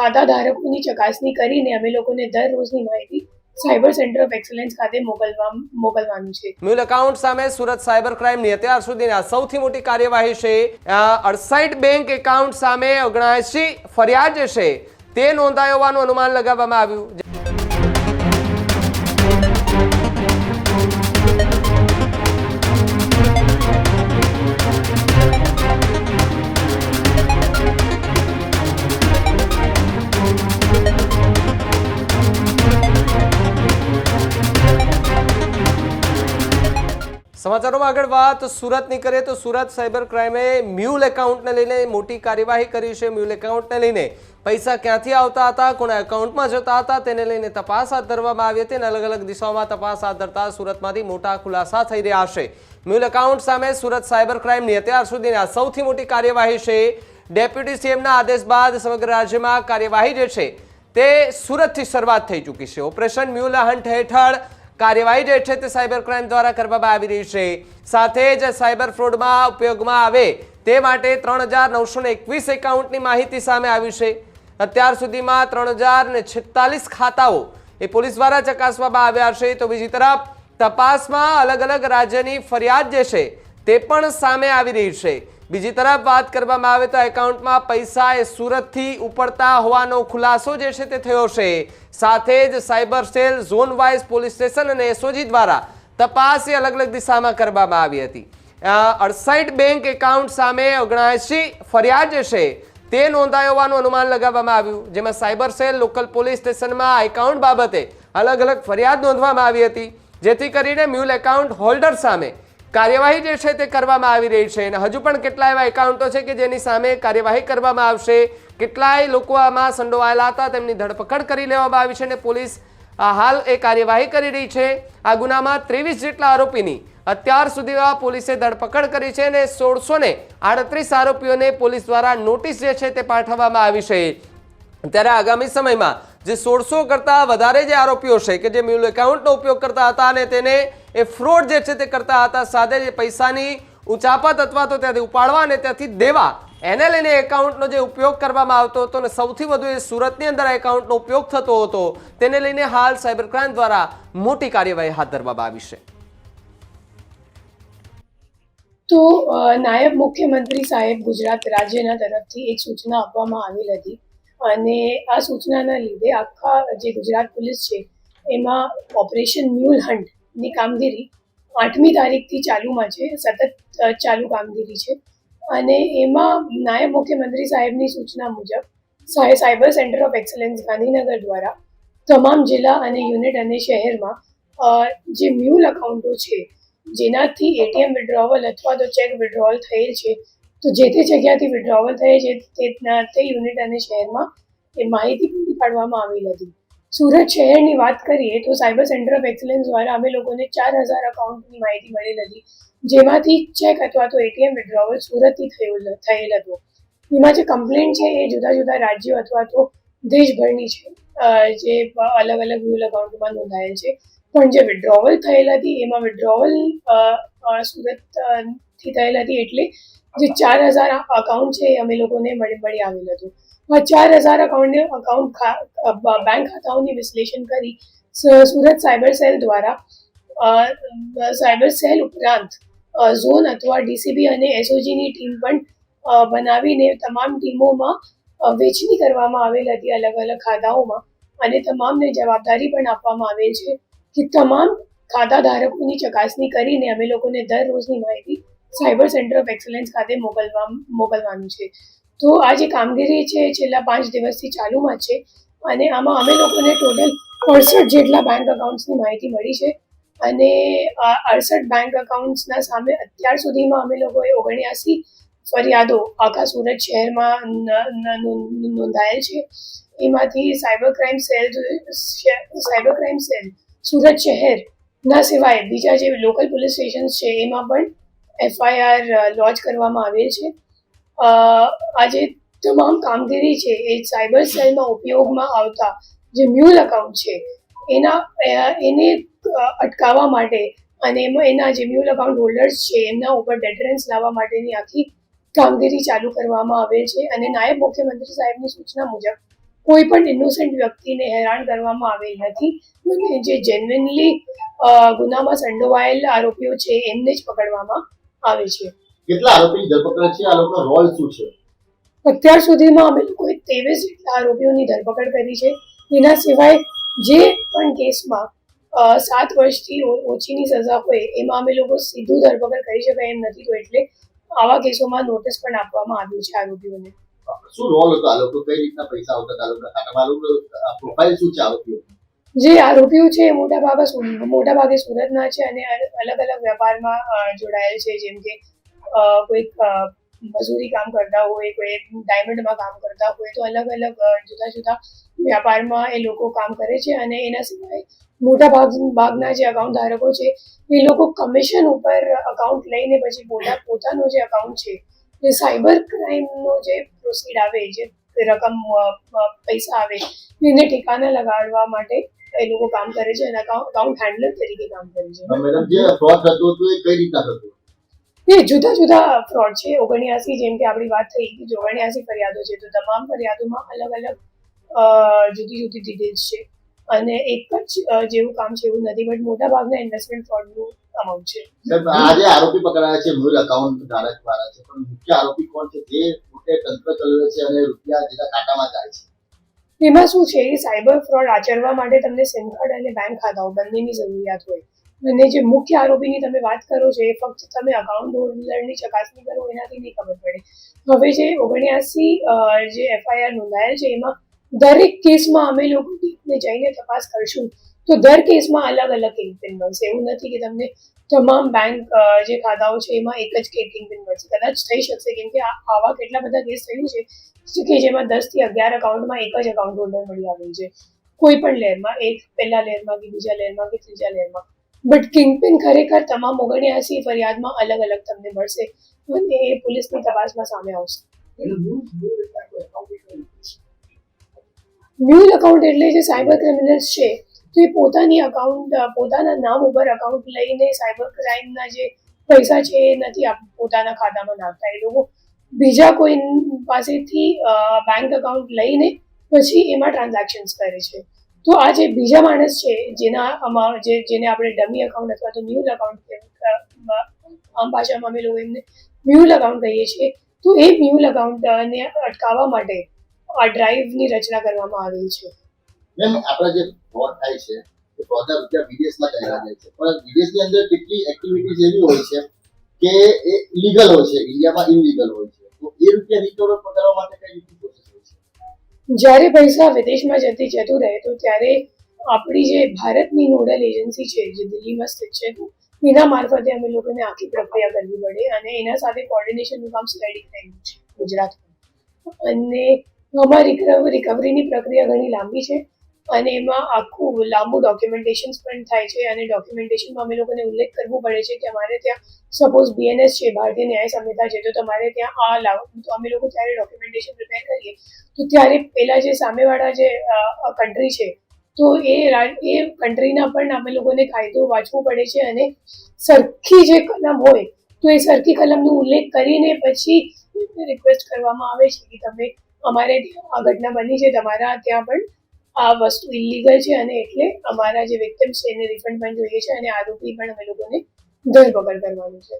ખાતા ધારકોની ચકાસણી કરીને અમે લોકોને દર રોજની માહિતી સાયબર સેન્ટર ઓફ એક્સલન્સ ખાતે મોકલવા મોકલવાનું છે. મ્યુલ એકાઉન્ટ સામે સુરત સાયબર ક્રાઇમની અત્યાર સુધીના સૌથી મોટી કાર્યવાહી છે. અડસાઈટ બેંક એકાઉન્ટ સામે ઓગણસી ફરિયાદ જે છે તે નોંધાઈ અનુમાન લગાવવામાં આવ્યું. સમાચારોમાં આગળ વાત, સુરતની કરીએ તો સુરત સાયબર ક્રાઇમે મ્યુલ એકાઉન્ટને લઈને મોટી કાર્યવાહી કરી છે. મ્યુલ એકાઉન્ટને લઈને પૈસા ક્યાંથી આવતા હતા, કોના એકાઉન્ટમાં જતા હતા, તેને લઈને તપાસ હાથ ધરવામાં આવી હતી અને અલગ અલગ દિશાઓમાં તપાસ હાથ ધરતા સુરતમાંથી મોટા ખુલાસા થઈ રહ્યા છે. મ્યુલ એકાઉન્ટ સામે સુરત સાયબર ક્રાઇમની અત્યાર સુધીની આ સૌથી મોટી કાર્યવાહી છે. ડેપ્યુટી સીએમના આદેશ બાદ સમગ્ર રાજ્યમાં કાર્યવાહી જે છે તે સુરતથી શરૂઆત થઈ ચૂકી છે. ઓપરેશન મ્યુલ હન્ટ હેઠળ કાર્યવાહી જે છે તે સાયબર ક્રાઇમ દ્વારા કરવામાં આવી રહી છે. સાથે જ સાયબર ફ્રોડમાં ઉપયોગમાં આવે તે માટે ત્રણ હજાર નવસો એકવીસ એકાઉન્ટની માહિતી સામે આવી છે. અત્યાર સુધીમાં ત્રણ હજાર ને છેતાલીસ ખાતાઓ એ પોલીસ દ્વારા ચકાસવામાં આવ્યા છે. તો બીજી તરફ તપાસમાં અલગ અલગ રાજ્યની ફરિયાદ જે છે તે પણ સામે આવી રહી છે. બીજી તરફ વાત કરવામાં આવે તો એકાઉન્ટમાં પૈસા એ સુરતથી ઉપડતા હોવાનો ખુલાસો જે છે તે થયો છે. સાથે જ cyber cell zone wise police station અને એસઓજી દ્વારા તપાસ એ અલગ અલગ દિશામાં કરવામાં આવી હતી. અડસાઇટ બેંક એકાઉન્ટ સામે ઓગણસી ફરિયાદ જે છે તે નોંધાઈ હોવાનું અનુમાન લગાવવામાં આવ્યું, જેમાં સાયબર સેલ લોકલ પોલીસ સ્ટેશનમાં એકાઉન્ટ બાબતે અલગ અલગ ફરિયાદ નોંધવામાં આવી હતી. જેથી કરીને મ્યુલ એકાઉન્ટ હોલ્ડર સામે કાર્યવાહી જે છે તે કરવામાં આવી રહી છે. અને હજુ પણ કેટલા એવા એકાઉન્ટો છે કે જેની સામે કાર્યવાહી કરવામાં આવશે. કેટલાય લોકો આમાં સંડોવાયેલા હતા. તેમની ધરપકડ કરી લેવામાં આવી છે અને પોલીસ હાલ એ કાર્યવાહી કરી રહી છે. આ ગુનામાં ત્રેવીસ જેટલા આરોપીની અત્યાર સુધીમાં પોલીસે ધરપકડ કરી છે અને સોળસો ને આડત્રીસ આરોપીઓને પોલીસ દ્વારા નોટિસ જે છે તે પાઠવવામાં આવી છે. ત્યારે આગામી સમયમાં જે સોળસો કરતાં વધારે જે આરોપીઓ છે કે જે મ્યુલ એકાઉન્ટનો ઉપયોગ કરતા હતા અને તેને એ ફ્રોડ જે છે તે કરતા હતા, સાથે જે પૈસાની ઉચાપત અથવા તો ત્યાંથી ઉપાડવા અને ત્યાંથી દેવા. એને લઈને એકાઉન્ટનો જે ઉપયોગ કરવામાં આવતો હતો અને સૌથી વધુ એ સુરતની અંદર આ એકાઉન્ટનો ઉપયોગ થતો હતો, તેને લઈને હાલ સાયબર ક્રાઇમ દ્વારા મોટી કાર્યવાહી હાથ ધરવામાં આવી છે. તો નાયબ મુખ્યમંત્રી સાહેબ ગુજરાત રાજ્યના તરફથી એક સૂચના આપવામાં આવેલ હતી અને આ સૂચનાના લીધે આખા જે ગુજરાત પોલીસ છે, એમાં ઓપરેશન મ્યુલ હન્ટની કામગીરી આઠમી તારીખથી ચાલુમાં છે, સતત ચાલુ કામગીરી છે. અને એમાં નાયબ મુખ્યમંત્રી સાહેબની સૂચના મુજબ સાય, cyber centre of excellence Gandhinagar દ્વારા તમામ જિલ્લા અને યુનિટ અને શહેરમાં જે મ્યુલ અકાઉન્ટો છે, જેનાથી એટીએમ વિડ્રોવલ અથવા તો ચેક વિડ્રોવલ થયેલ છે તો જે તે જગ્યાથી વિડ્રોવલ થઈ છે, તે તે યુનિટ અને શહેરમાં એ માહિતી પૂરી પાડવામાં આવેલ હતી સુરત શહેરની વાત કરીએ તો સાયબર સેન્ટર ઓફ એક્સલન્સ દ્વારા અમે લોકોને ચાર હજાર અકાઉન્ટની માહિતી મળેલ હતી જેમાંથી ચેક અથવા તો એટીએમ વિડ્રોવલ સુરતથી થયેલ થયેલ હતો. એમાં જે કમ્પ્લેન્ટ છે એ જુદા જુદા રાજ્યો અથવા તો દેશભરની છે જે અલગ અલગ મ્યુલ અકાઉન્ટમાં નોંધાયેલ છે. પણ જે વિડ્રોવલ થયેલ હતી, એમાં વિડ્રોવલ સુરતથી થયેલ હતી એટલે જે ચાર હજાર અકાઉન્ટ છે એ અમે લોકોને મળી મળી આવેલ હતું. આ ચાર હજાર અકાઉન્ટ અકાઉન્ટ બેંક ખાતાઓની વિશ્લેષણ કરી સુરત સાયબર સેલ દ્વારા સાયબર સેલ ઉપરાંત ઝોન અથવા ડીસીબી અને એસઓજીની ટીમ પણ બનાવીને તમામ ટીમોમાં વેચણી કરવામાં આવેલ હતી અલગ અલગ ખાતાઓમાં. અને તમામને જવાબદારી પણ આપવામાં આવેલ છે કે તમામ ખાતા ધારકોની ચકાસણી કરીને અમે લોકોને દર રોજની માહિતી સાયબર સેન્ટર ઓફ એક્સલન્સ ખાતે મોકલવા મોકલવાનું છે. તો આ જે કામગીરી છે છેલ્લા પાંચ દિવસથી ચાલુમાં છે અને આમાં અમે લોકોને ટોટલ અડસઠ જેટલા બેંક અકાઉન્ટ્સની માહિતી મળી છે અને અડસઠ બેંક અકાઉન્ટ્સના સામે અત્યાર સુધીમાં અમે લોકોએ ઓગણ્યાસી ફરિયાદો આખા સુરત શહેરમાં નોંધાયેલ છે. એમાંથી cyber crime cell cyber crime cell Surat શહેરના સિવાય બીજા જે લોકલ પોલીસ સ્ટેશન્સ છે એમાં પણ એફઆઈઆર લોન્ચ કરવામાં આવેલ છે. આજે તમામ કામગીરી છે એ સાયબર સેલમાં ઉપયોગમાં આવતા જે મ્યુલ અકાઉન્ટ છે, એના એને અટકાવવા માટે અને એમાં એના જે મ્યુલ અકાઉન્ટ હોલ્ડર્સ છે, એમના ઉપર ડેટરન્સ લાવવા માટેની આખી કામગીરી ચાલુ કરવામાં આવેલ છે. અને નાયબ મુખ્યમંત્રી સાહેબની સૂચના મુજબ, કોઈ પણ ઇનોસેન્ટ વ્યક્તિને હેરાન કરવામાં આવેલ નથી. જે જેન્યુનલી ગુનામાં સંડોવાયેલ આરોપીઓ છે, એમને જ પકડવામાં આવે છે. કેટલા આરોપી ધરપકડ છે? આ લોકોનો રોલ શું છે? અત્યાર સુધીમાં અમે લોકોએ ત્રેવીસ જેટલા આરોપીઓની ધરપકડ કરી છે. એના સિવાય જે પણ કેસમાં સાત વર્ષથી ઓછીની સજા હોય એમાં અમે લોકો સીધું ધરપકડ કરી શકાય એમ નથી તો એટલે આવા કેસોમાં નોટિસ પણ આપવામાં આવ્યું છે આરોપીઓને. શું રોલ હતો આ લોકો? કઈ રીતના પૈસા આવતા હતા? આ લોકોનું પ્રોફાઇલ શું છે આરોપીઓ જે આરોપીઓ છે એ મોટા ભાગે મોટા ભાગે સુરતના છે અને અલગ અલગ વેપારમાં જોડાયેલ છે. જેમ કે કોઈક મજૂરી કામ કરતા હોય, કોઈ ડાયમંડમાં કામ કરતા હોય, તો અલગ અલગ જુદા જુદા વ્યાપારમાં એ લોકો કામ કરે છે અને એના સિવાય મોટા ભાગ ભાગના જે અકાઉન્ટ ધારકો છે, એ લોકો કમિશન ઉપર અકાઉન્ટ લઈને પછી પોતા, પોતાનો જે અકાઉન્ટ છે એ સાયબર ક્રાઇમનો જે પ્રોસીડ આવે, જે રકમ પૈસા આવે, એને ઠેકાના લગાડવા માટે એ લોકો કામ કરે છે એના અકાઉન્ટ હેન્ડલર તરીકે કામ કરે છે. મેડમ જે ફ્રોડ થતો હતો એ કઈ રીતના થતો એ જુદા જુદા ફ્રોડ છે. ઓગણ્યાસી જેમ કે આપણી વાત થઈ કે ઓગણ્યાસી ફરિયાદો છે. તો તમામ ફરિયાદોમાં અલગ અલગ અ, જુદી જુદી ડિટેલ્સ છે. અને એક જ જેવું કામ છે એવું નથી બટ મોટા ભાગના ઇન્વેસ્ટમેન્ટ ફ્રોડનું અમાઉન્ટ છે. આજે આરોપી પકડાયા છે મૂળ અકાઉન્ટ ધારક દ્વારા છે. પણ મુખ્ય આરોપી કોણ છે? જે પોતે તંત્ર ચલાવે છે અને રૂપિયા જેના ખાતામાં જાય છે. એમાં શું છે? એ સાયબર ફ્રોડ આચરવા માટે તમને સિમ કાર્ડ અને બેંક ખાતાઓ બંનેની જરૂરિયાત હોય. અને જે મુખ્ય આરોપીની તમે વાત કરો છો, એ ફક્ત તમે અકાઉન્ટ હોલ્ડરની ચકાસણી કરો, એનાથી નહીં ખબર પડે. હવે જે ઓગણ્યાસી જે એફઆઈઆર નોંધાયેલ છે, એમાં દરેક કેસમાં અમે લોકો ડીપને જઈને તપાસ કરશું. તો દર કેસમાં અલગ અલગ કિંગપિન મળશે. એવું નથી કે તમને તમામ બેંક જે ખાતાઓ છે એમાં એક જ કિંગપિન મળશે. કદાચ થઈ શકશે. કેમ કે આવા કેટલા બધા કેસ થયું છે કે જેમાં દસથી અગિયાર અકાઉન્ટમાં એક જ અકાઉન્ટ હોલ્ડર મળી આવ્યું છે. કોઈ પણ લેયરમાં એક પહેલા લહેરમાં કે બીજા લહેરમાં કે ત્રીજા લહેરમાં બટ કિંગપિન ખરેખર તમામ ઓગણ્યાસી ફરિયાદમાં અલગ અલગ તમને મળશે. અને એ પોલીસની તપાસમાં સામે આવશે. મ્યુલ અકાઉન્ટ એટલે જે સાયબર ક્રિમિનલ્સ છે, તો એ પોતાની અકાઉન્ટ પોતાના નામ ઉપર અકાઉન્ટ લઈને સાયબર ક્રાઇમના જે પૈસા છે એ નથી પોતાના ખાતામાં નાખતા એ લોકો. બીજા કોઈ પાસેથી બેંક અકાઉન્ટ લઈને પછી એમાં ટ્રાન્ઝેક્શન્સ કરે છે. તો આ જે બીજા માણસ છે, જેના આમાં જે, જેને આપણે ડમી અકાઉન્ટ અથવા તો મ્યુલ અકાઉન્ટ આમ ભાષામાં અમે લોકો એમને મ્યુલ અકાઉન્ટ કહીએ છીએ, તો એ મ્યુલ અકાઉન્ટને અટકાવવા માટે આ ડ્રાઈવની રચના કરવામાં આવેલી છે. મેમ આપણા જે ફ્રોડ થાય છે એ ફ્રોડના રૂપિયા વિદેશમાં ચાલ્યા જાય છે. પણ વિદેશની અંદર કેટલી એક્ટિવિટીઝ એવી હોય છે કે એ લીગલ હોય છે ઇન્ડિયામાં ઇનલીગલ હોય છે. તો એ રૂપિયા રિકવર કરવા માટે કઈ રીતે પ્રોસેસ હોય છે? જ્યારે પૈસા વિદેશમાં જતી જતું રહે તો ત્યારે આપણી જે ભારતની નોડલ એજન્સી છે જે દિલ્હીમાં સ્થિત છે એના મારફતે અમે લોકોને આખી પ્રક્રિયા કરવી પડે અને એના સાથે કોર્ડિનેશનનું કામ સ્ટડી થયેલું છે ગુજરાતમાં. અને અમારી રિકવરીની પ્રક્રિયા ઘણી લાંબી છે અને એમાં આખું લાંબુ ડોક્યુમેન્ટેશન્સ પણ થાય છે અને ડોક્યુમેન્ટેશનમાં અમે લોકોને ઉલ્લેખ કરવો પડે છે કે અમારે ત્યાં સપોઝ બીએનએસ છે, ભારતીય ન્યાય સંહિતા છે, તો તમારે ત્યાં આ લાવ, તો અમે લોકો ત્યારે ડોક્યુમેન્ટેશન પ્રિપેર કરીએ. તો ત્યારે પેલા જે સામેવાળા જે કન્ટ્રી છે, તો એ એ કન્ટ્રીના પણ અમે લોકોને કાયદો વાંચવો પડે છે અને સરખી જે કલમ હોય, તો એ સરખી કલમનો ઉલ્લેખ કરીને પછી રિક્વેસ્ટ કરવામાં આવે છે કે તમે અમારે આ ઘટના બની છે તમારા ત્યાં પણ આ વસ્તુ ઇલીગલ છે અને એટલે અમારા જે વિક્ટિમ્સ છે એને રિફંડ પણ જોઈએ છે અને આરોપી પણ અમે લોકોને ધરપકડ કરવાનું છે.